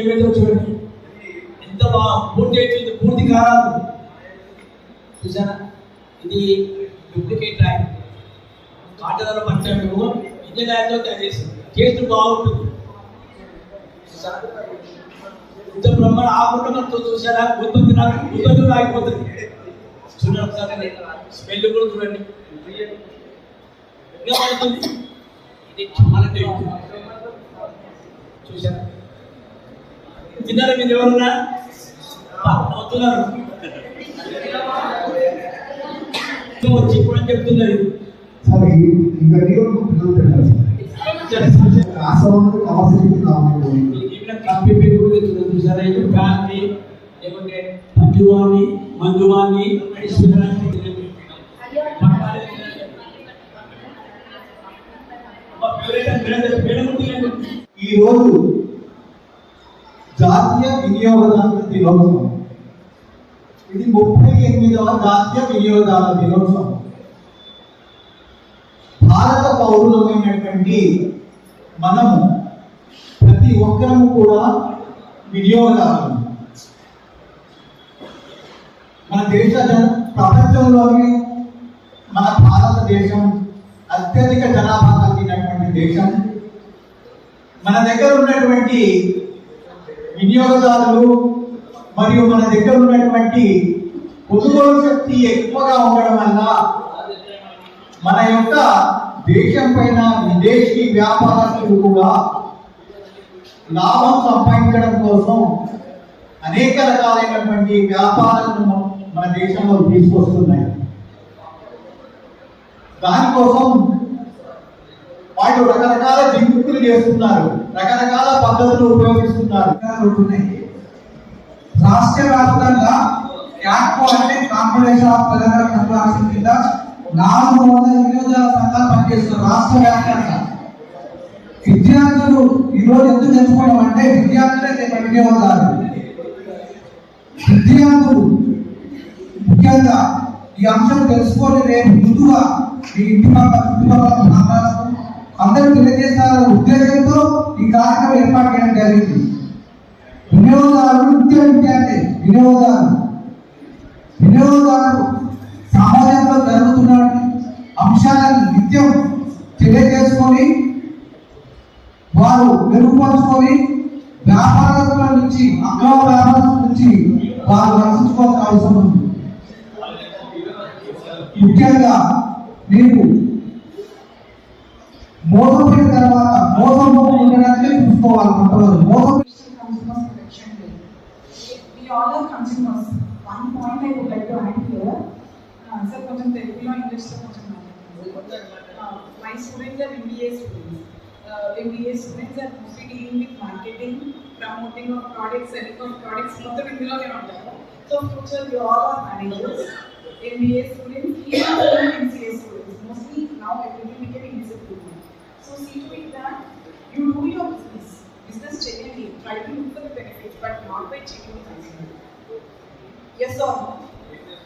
ఏమైతే చూడండి. ఎంత బాగా పూర్తి అవుతుంది పూర్తి కాదు చూసారా? ఇది డూప్లికేట్ రాయి. కాటదారు పంచాము ఇంజన్ రాయితో తయారు చేసింది. టేస్ట్ బాగుంటుంది. ఇంత బ్రహ్మణ ఆకుండా చూసారా? ఉత్పత్తి నాకు ఉత్పత్తి రాకపోతుంది చూడండి ఒకసారి స్మెల్ కూడా చూడండి. ఇది చాలా చూసారా? తిన్నారా మీరు ఎవరన్నా? అవుతున్నారు వచ్చి ఇప్పుడు అని చెప్తున్నారు. కాఫీ పేరు చూసారా? ఇది లేకుంటే మంజువాణి మంజువాణి ఐశ్వర్యాన్ని ఈ రోజు జాతీయ వినియోగదారుల దినోత్సవం. ఇది ముప్పై ఎనిమిదవ జాతీయ వినియోగదారుల దినోత్సవం. భారత పౌరులమైనటువంటి మనము ప్రతి ఒక్కరము కూడా వినియోగదారులు. మన దేశ జన ప్రపంచంలోనే మన భారతదేశం అత్యధిక జనాభా కలిగినటువంటి దేశం. మన దగ్గర ఉన్నటువంటి వినియోగదారులు మరియు మన దగ్గర ఉన్నటువంటి కొనుగోలు శక్తి ఎక్కువగా ఉండడం వల్ల మన యొక్క దేశం పైన విదేశీ వ్యాపారస్తులు కూడా లాభం సంపాదించడం కోసం అనేక రకాలైనటువంటి వ్యాపారాలను మన దేశంలో తీసుకొస్తున్నాయి. దానికోసం వాళ్ళు రకరకాల జింకులు చేస్తున్నారు. రకరకాల పద్ధతులు ఉపయోగిస్తున్నారు. రాష్ట్ర వ్యాప్తంగా యాక్ట్ అంటే కాంపిటీషన్ ఆఫ్ తెలంగాణ కన్వెన్షన్ కింద నాలుగు వందల వినియోగదారుల సంఘాలు పనిచేస్తున్నారు రాష్ట్ర వ్యాప్తంగా. విద్యార్థులు ఈరోజు ఎందుకు తెలుసుకోవడం అంటే విద్యార్థులే రేపు వినియోగదారులు విద్యార్థులు ముఖ్యంగా ఈ అంశం తెలుసుకొని రేపు ముందుగా మీ ఇంటి పక్క చుట్టుపక్కల తెలియజేస్తారన్న ఉద్దేశంతో ఈ కార్యక్రమం ఏర్పాటు చేయడం జరిగింది. వినియోగదారులు నిత్య విద్యార్థి వినియోగదారులు. వినియోగదారులు సమాజంలో జరుగుతున్న అంశాలను నిత్యం తెలియజేసుకొని వారు మెరుగుపరుచుకొని వ్యాపారస్తుల నుంచి అగ్రవ వ్యాపారస్తుల నుంచి వారు రక్షించుకోవాల్సిన అవసరం ఉంది. ముఖ్యంగా మీరు మోసపోయిన తర్వాత మోసపోకుండా ఉండడానికి చూసుకోవాలి మొట్టమొదటి మోసం We all are కొంచెం తెలుగులో ఇంగ్లీష్లో కొంచెం my students are MBA students MBA students are mostly dealing with marketing promoting of products selling of products మొత్తం ఇందులోనే ఉంటారు so future you all are managers MBA students That you do your business. Business genuinely, try to look for the benefits, but not by cheating the consumer. Yes or no?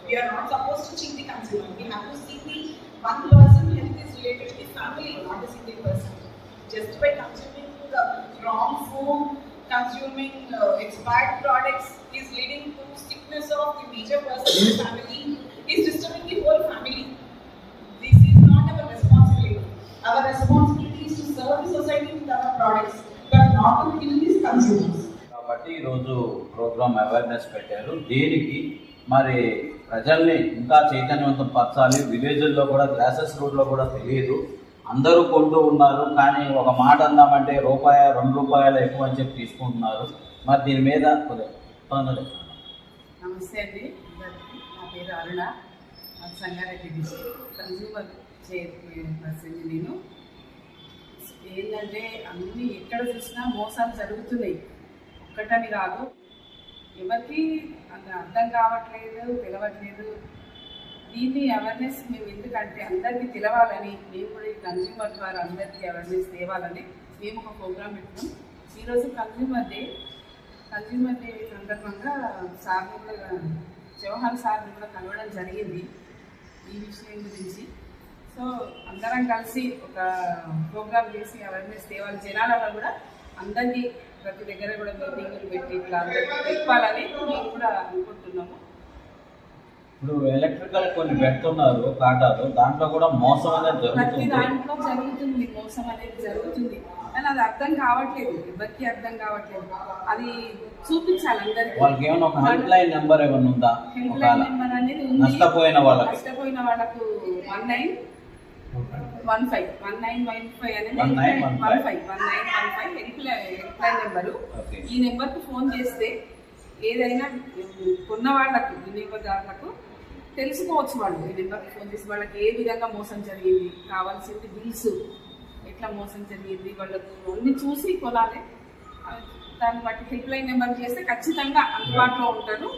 We are not supposed to cheat the consumer. We have to see the one person health is related to the family, not a single person. Just by consuming the wrong food, consuming uh, expired products is leading to sickness of the major person in the family, awareness పెట్టారు. దీనికి? మరి ప్రజల్ని ఇంకా చైతన్యవంతం పరచాలి. విలేజ్ల్లో కూడా glasses రోడ్లో కూడా తెలియదు. అందరూ కొంటూ ఉన్నారు. కానీ ఒక మాట అందామంటే రూపాయ రెండు రూపాయలు ఎక్కువ అని చెప్పి తీసుకుంటున్నారు. మరి దీని మీద నమస్తే అండి. నా పేరు అరుణ. సంగారెడ్డి డిస్ట్రిక్ట్. కన్జ్యూమర్ నేను. ఏంటంటే అన్ని ఎక్కడ చూసినా మోసాలు జరుగుతున్నాయి. ఒక్కటని కాదు ఎవరికి అంత అర్థం కావట్లేదు తెలవట్లేదు దీన్ని అవేర్నెస్ మేము ఎందుకంటే అందరికీ తెలవాలని మేము కూడా ఈ ద్వారా అందరికీ అవేర్నెస్ తేవాలని మేము ఒక ప్రోగ్రామ్ పెట్టినాం ఈరోజు కన్జ్యూమర్ డే కన్జ్యూమర్ డే సందర్భంగా సార్ కూడా జవహర్ సార్ని కూడా కలవడం జరిగింది ఈ విషయం గురించి. సో అందరం కలిసి ఒక ప్రోగ్రామ్ చేసి అవేర్నెస్ తేవాలి. జనాలలో కూడా అందరినీ ప్రతి దగ్గర కూడా మీటింగ్లు పెట్టి ఇట్లా తెప్పాలని మేము కూడా అనుకుంటున్నాము. ఇప్పుడు ఎలక్ట్రికల్ కొన్ని పెడుతున్నారు కాటాలు దాంట్లో కూడా మోసం అనేది ప్రతి జరుగుతుంది దాంట్లో జరుగుతుంది మోసం అనేది జరుగుతుంది. కానీ అది అర్థం కావట్లేదు ఎవరికి అర్థం కావట్లేదు. అది చూపించాలి అందరికీ. వాళ్ళకి ఏమైనా ఒక హెల్ప్ లైన్ నెంబర్ ఏమైనా ఉందా? హెల్ప్ ఒకవేళ లైన్ నెంబర్ అనేది ఉంది. నష్టపోయిన వాళ్ళకి. నష్టపోయిన వాళ్ళకు one nine one five one nine one five అనేది one. Five one nine one five help line help line number. ఈ నెంబర్కి ఫోన్ చేస్తే ఏదైనా కొన్న వాళ్ళకు వినియోగదారులకు తెలుసుకోవచ్చు వాళ్ళు. ఈ నెంబర్కి ఫోన్ చేసి వాళ్ళకి ఏ విధంగా మోసం జరిగింది కావాల్సింది బిల్స్ ఎట్లా మోసం జరిగింది వాళ్ళకు అన్ని చూసి కొనాలి. దాన్ని బట్టి హెల్ప్ లైన్ నెంబర్ చేస్తే ఖచ్చితంగా అందుబాటులో ఉంటారు.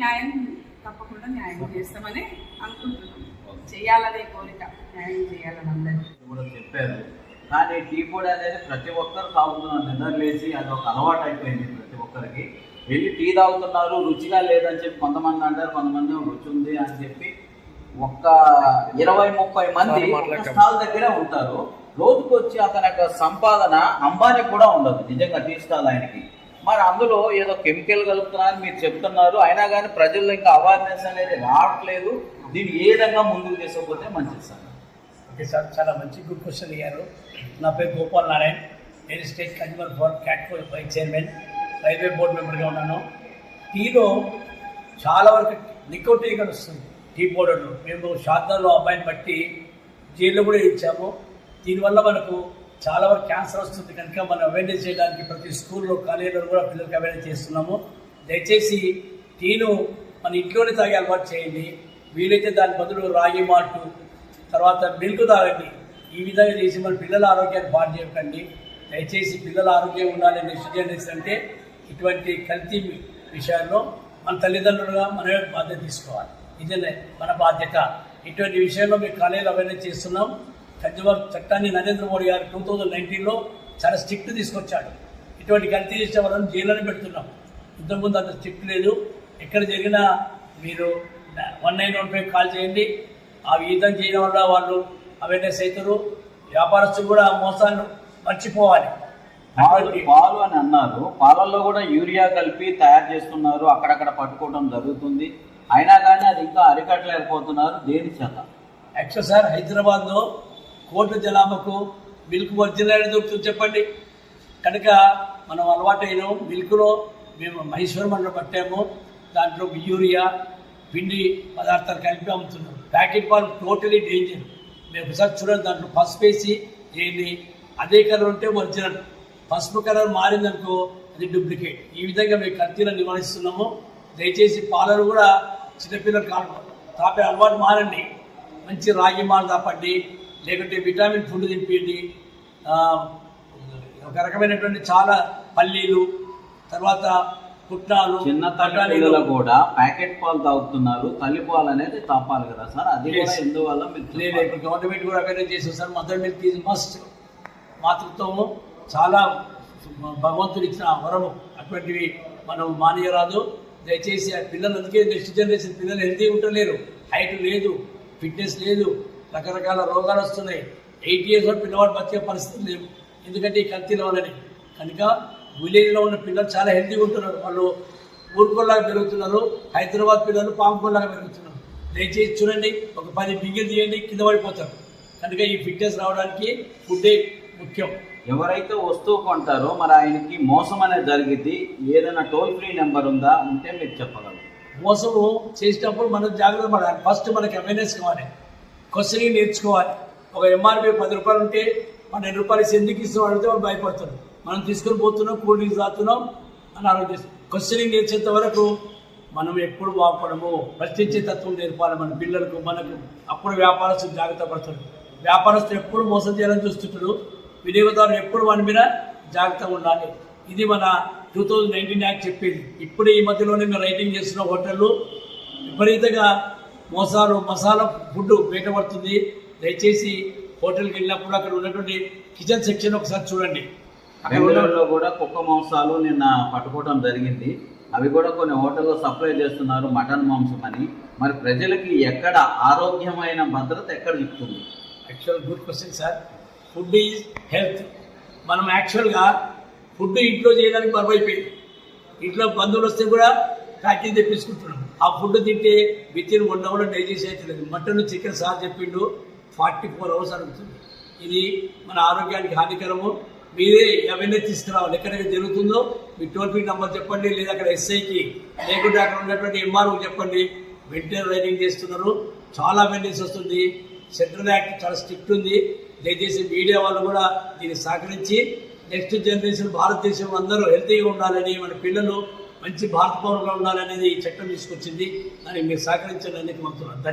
న్యాయం తప్పకుండా న్యాయం చేస్తామని అనుకుంటున్నాం. చేయాలనే కోరిక. న్యాయం చేయాలని అందరికీ కూడా చెప్పారు. కానీ టీ పొడి అనేది ప్రతి ఒక్కరు తాగుతున్నారు. నిద్ర లేచి అది ఒక అలవాటు అయిపోయింది ప్రతి ఒక్కరికి. వెళ్ళి టీ తాగుతున్నారు రుచిగా లేదని చెప్పి కొంతమంది అంటారు కొంతమంది రుచి ఉంది అని చెప్పి ఒక్క ఇరవై ముప్పై మంది స్టాల్ దగ్గరే ఉంటారు. రోజుకు వచ్చి అతని యొక్క సంపాదన అంబానీ కూడా ఉండదు. నిజంగా టీ స్టాల్ ఆయనకి. మరి అందులో ఏదో కెమికల్ కలుపుతున్నారని మీరు చెప్తున్నారు. అయినా కానీ ప్రజల్లో ఇంకా అవేర్నెస్ అనేది రావట్లేదు. దీన్ని ఏ విధంగా ముందుకు తీసుకుపోతే మంచిది సార్? ఓకే సార్ చాలా మంచి గుడ్ క్వశ్చన్ అడిగారు. నా పేరు గోపాల్ నారాయణ్. నేను స్టేట్ కన్జ్యూమర్ బోర్డ్ క్యాట్కో వైస్ చైర్మన్ రైల్వే బోర్డు మెంబర్గా ఉన్నాను. టీలో చాలా వరకు నికోటిన్ వస్తుంది టీ పౌడర్లు మేము శాతంలో అబ్బాయిని బట్టి జైల్లో కూడా ఇచ్చాము. దీనివల్ల మనకు చాలా వరకు క్యాన్సర్ వస్తుంది కనుక మనం అవేర్నెస్ చేయడానికి ప్రతి స్కూల్లో కాలేజీలో కూడా పిల్లలకి అవేర్నెస్ చేస్తున్నాము. దయచేసి టీను మన ఇంట్లోనే తాగే అలవాటు చేయండి. వీలైతే దాని బదులు రాగి మాటు తర్వాత మిల్క్ తాగండి. ఈ విధంగా చేసి మన పిల్లల ఆరోగ్యాన్ని పాడు చేయకండి. దయచేసి పిల్లల ఆరోగ్యం ఉండాలి నెక్స్ట్ జనరేషన్ అంటే ఇటువంటి కల్తీ విషయాల్లో మన తల్లిదండ్రులుగా మనమే బాధ్యత తీసుకోవాలి. ఇదే మన బాధ్యత. ఇటువంటి విషయంలో మేము కాలేజీలో అవేర్నెస్ చేస్తున్నాం. కన్జ్యూమర్ చట్టాన్ని నరేంద్ర మోడీ గారు టూ థౌజండ్ నైన్టీన్లో చాలా స్ట్రిక్ట్ తీసుకొచ్చాడు. ఇటువంటి కల్తీ చేసే వాళ్ళని జైల్లోనే పెడుతున్నాం. ఇంతకుముందు అంత స్ట్రిక్ట్ లేదు. ఎక్కడ జరిగినా మీరు one nine one five call చేయండి. ఆ విధంగా చేయడం వల్ల వాళ్ళు అవేర్నెస్ అవుతారు. వ్యాపారస్తులు కూడా ఆ మోసాన్ని మర్చిపోవాలి పాలు అని అన్నారు. పాలల్లో కూడా యూరియా కలిపి తయారు చేస్తున్నారు. అక్కడక్కడ పట్టుకోవడం జరుగుతుంది. అయినా కానీ అది ఇంకా అరికట్టలేకపోతున్నారు. దేని చేత? యాక్చువల్ సార్ హైదరాబాద్లో కోట్ల జనాభాకు మిల్క్ ఒరిజినల్ దొరుకుతుంది చెప్పండి. కనుక మనం అలవాటైన మిల్క్లో మేము మహేశ్వర మండలం పట్టాము దాంట్లో యూరియా పిండి పదార్థాలు కలిపి అమ్ముతున్నాం. ప్యాకెట్ పాలు టోటలీ డేంజర్ మేము ఒకసారి చూడండి దాంట్లో పసుపు వేసి ఏంది? అదే కలర్ ఉంటే ఒరిజినల్. పసుపు కలర్ మారిందనుకో అది డూప్లికేట్ ఈ విధంగా మేము కత్తిలో నివారిస్తున్నాము. దయచేసి పాలను కూడా చిన్నపిల్లలు కాదు తాపే అలవాటు మారండి. మంచి రాగి మాల తాపండి. లేకుంటే విటామిన్ ఫుడ్ తినిపించండి ఆ, ఒక రకమైనటువంటి చాలా పల్లీలు తర్వాత పుట్నాలు చిన్న తల్లి బఠానీలు. పిల్లలు కూడా ప్యాకెట్ పాలు తాగుతున్నారు. తల్లి పాలు అనేది తాపాలి కదా సార్? అది. ఎందువల్ల మీరు లేదు. ఇప్పుడు గవర్నమెంట్ కూడా అవేర్నెస్ చేసేది sir. Mother milk is must మాతృత్వము చాలా భగవంతుడు ఇచ్చిన వరము. అటువంటివి మనం మానేయరాదు. దయచేసి ఆ పిల్లలు అందుకే నెక్స్ట్ జనరేషన్ పిల్లలు హెల్తీ ఉండలేరు హైట్ లేదు ఫిట్నెస్ లేదు. రకరకాల రోగాలు వస్తున్నాయి. ఎయిట్ ఇయర్స్ వరకు పిల్లవాడు బతికే పరిస్థితి లేవు ఎందుకంటే ఈ కల్తీల వల్లనే కనుక విలేజ్లో ఉన్న పిల్లలు చాలా హెల్తీగా ఉంటున్నారు. వాళ్ళు ఊరుకోలాగా పెరుగుతున్నారు. హైదరాబాద్ పిల్లలు పాముకోలాగా పెరుగుతున్నారు. దయచేసి చూడండి. ఒక పది బిగ్గిలు తీయండి. కింద పడిపోతారు. కనుక ఈ ఫిట్నెస్ రావడానికి ఫుడ్డే ముఖ్యం. ఎవరైతే వస్తువు కొంటారో మరి ఆయనకి మోసం అనేది జరిగింది ఏదైనా టోల్ ఫ్రీ నెంబర్ ఉందా ఉంటే మీరు చెప్పగలరు. మోసము చేసేటప్పుడు మనం జాగ్రత్త పడాలి. ఫస్ట్ మనకి అవేర్నెస్ కావాలి. క్వశ్చనింగ్ నేర్చుకోవాలి. ఒక ఎంఆర్పి పది రూపాయలు ఉంటే పన్నెండు రూపాయలు ఎందుకు ఇస్తున్నాం అడిగితే వాళ్ళు భయపడతారు. మనం తీసుకొని పోతున్నాం కూల్ డ్రింక్స్ తాగుతున్నాం అని ఆలోచిస్తాం. క్వశ్చనింగ్ నేర్చేంత వరకు మనం ఎప్పుడు బాగుపడము ప్రశ్నించే తత్వం నేర్పాలి మన పిల్లలకు మనకు. అప్పుడు వ్యాపారస్తులు జాగ్రత్త పడతాడు వ్యాపారస్తులు ఎప్పుడు మోసం చేయాలని చూస్తుంటారు. వినియోగదారులు ఎప్పుడు మన మీద జాగ్రత్తగా ఉండాలి. ఇది మన టూ థౌజండ్ నైన్టీన్ యాక్ట్ చెప్పేది. ఇప్పుడు ఈ మధ్యలోనే మేము రైటింగ్ చేస్తున్న హోటళ్ళు విపరీతంగా మోసాలు మసాలా ఫుడ్ బయటపడుతుంది. దయచేసి హోటల్కి వెళ్ళినప్పుడు అక్కడ ఉన్నటువంటి కిచెన్ సెక్షన్ ఒకసారి చూడండి. బెంగళూరులో కూడా కుక్క మాంసాలు నిన్న పట్టుకోవడం జరిగింది. అవి కూడా కొన్ని హోటల్లో సప్లై చేస్తున్నారు మటన్ మాంసం అని. మరి ప్రజలకి ఎక్కడ ఆరోగ్యమైన భద్రత ఎక్కడ చెప్తుంది actual good question sir food is health మనం యాక్చువల్గా ఫుడ్ ఇంట్లో చేయడానికి బరువైపోయింది ఇంట్లో బంధువులు వస్తే కూడా ప్యాకింగ్ తెప్పించుకుంటున్నాం. ఆ ఫుడ్ తింటే విత్ వన్ అవర్ డైజెస్ట్ అవుతుంది మటన్ చికెన్ సార్ చెప్పిండు ఫార్టీ ఫోర్ అవర్స్ అడుగుతుంది. ఇది మన ఆరోగ్యానికి హానికరము. మీరే అవన్నీ తీసుకురావాలి. ఎక్కడెక్కడ జరుగుతుందో మీ టోల్ ఫ్రీ నెంబర్ చెప్పండి లేదా అక్కడ ఎస్ఐకి లేకుంటే అక్కడ ఉన్నటువంటి ఎంఆర్ఓ చెప్పండి. వెంటనే రైడింగ్ చేస్తున్నారు. చాలా అవేర్నెస్ వస్తుంది. సెంట్రల్ యాక్ట్ చాలా స్ట్రిక్ట్ ఉంది. దయచేసి మీడియా వాళ్ళు కూడా దీన్ని సహకరించి నెక్స్ట్ జనరేషన్ భారతదేశం అందరూ హెల్తీగా ఉండాలని మన పిల్లలు మంచి భారత పౌరులుగా ఉండాలనేది ఈ చట్టం తీసుకొచ్చింది. దానికి మీరు సహకరించాలని కోరుతున్నాను.